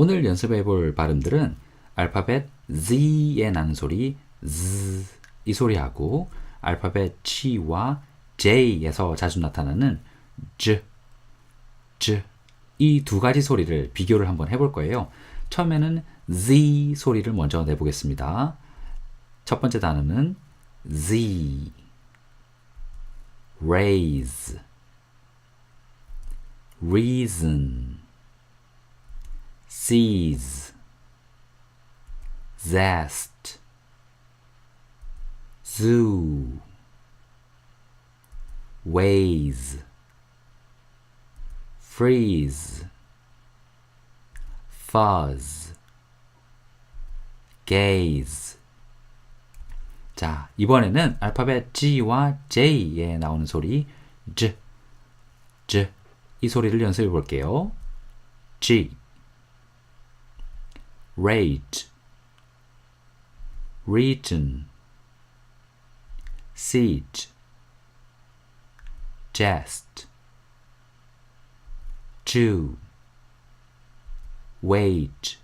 오늘 연습해 볼 발음들은 알파벳 Z에 나는 소리 Z 이 소리하고 알파벳 G와 J에서 자주 나타나는 J, J 이 두 가지 소리를 비교를 한번 해볼 거예요. 처음에는 Z 소리를 먼저 내보겠습니다. 첫 번째 단어는 Z, raise, reason, seize, zest, zoo, ways, freeze, fuzz, gaze. 자, 이번에는 알파벳 G와 J에 나오는 소리 J, J 이 소리를 연습해 볼게요. G, rage, region, siege, jest, Jew, wage,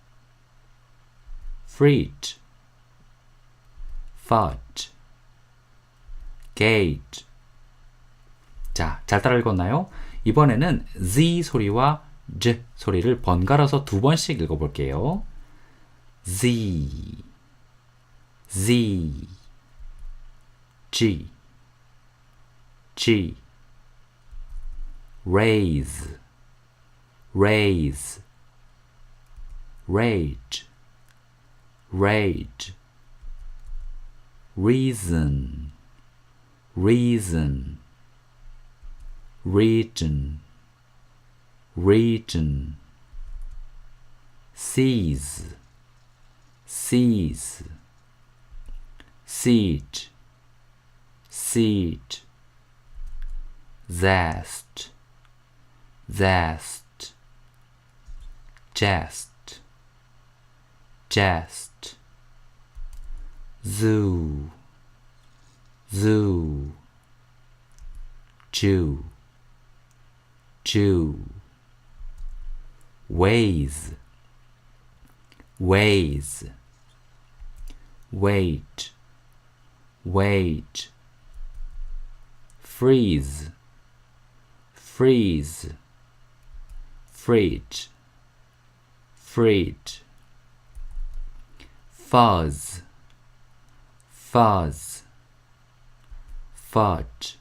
fridge, fudge, gauge. 자, 잘 따라 읽었나요? 이번에는 Z 소리와 Z 소리를 번갈아서 두 번씩 읽어볼게요. Z, Z, G, G, raise, raise, rage, rage, reason, reason, region, region, seize, seize, siege, siege, zest, zest, jest, jest, zoo, zoo, Jew, Jew, ways, ways, wait, wait, freeze, freeze, fridge, fridge, fuzz, fuzz, fudge,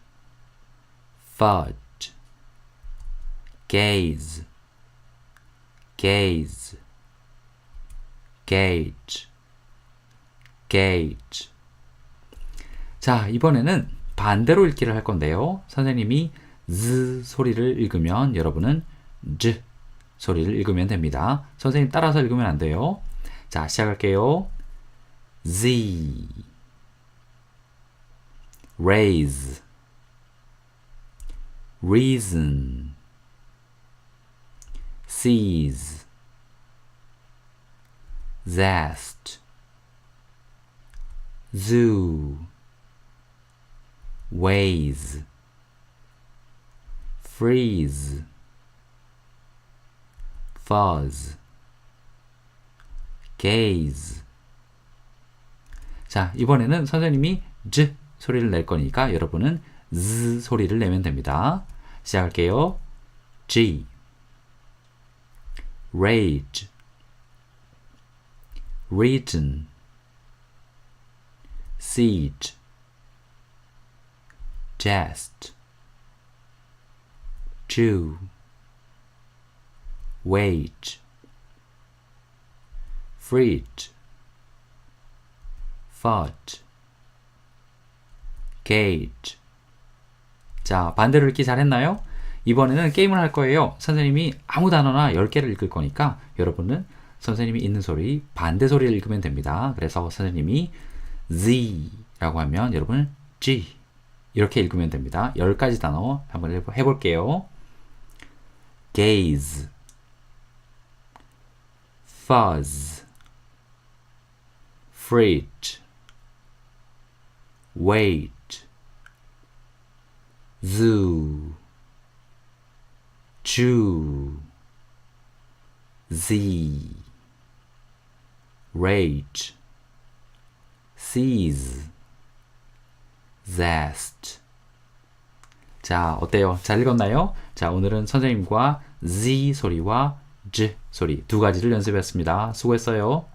fudge, gaze, gaze, gauge, gauge. 자, 이번에는 반대로 읽기를 할 건데요. 선생님이 z 소리를 읽으면 여러분은 j 소리를 읽으면 됩니다. 선생님 따라서 읽으면 안 돼요. 자, 시작할게요. Z raise reason seize zest zoo. Ways freeze. Fuzz gaze. 자, 이번에는 선생님이 즈 소리를 낼 거니까 여러분은 z 소리를 내면 됩니다. 시작할게요. G. Rage. Region siege jest Jew wage fridge fudge, gauge. 자, 반대로 읽기 잘했나요? 이번에는 게임을 할 거예요. 선생님이 아무 단어나 10개를 읽을 거니까 여러분은 선생님이 있는 소리, 반대 소리를 읽으면 됩니다. 그래서 선생님이 Z라고 하면 여러분은 G 이렇게 읽으면 됩니다. 10가지 단어 한번 해볼게요. gaze, fuzz, fridge, wait, zoo, Jew, Z. rage, seize, zest. 자, 어때요? 잘 읽었나요? 자, 오늘은 선생님과 z 소리와 j 소리 두 가지를 연습했습니다. 수고했어요.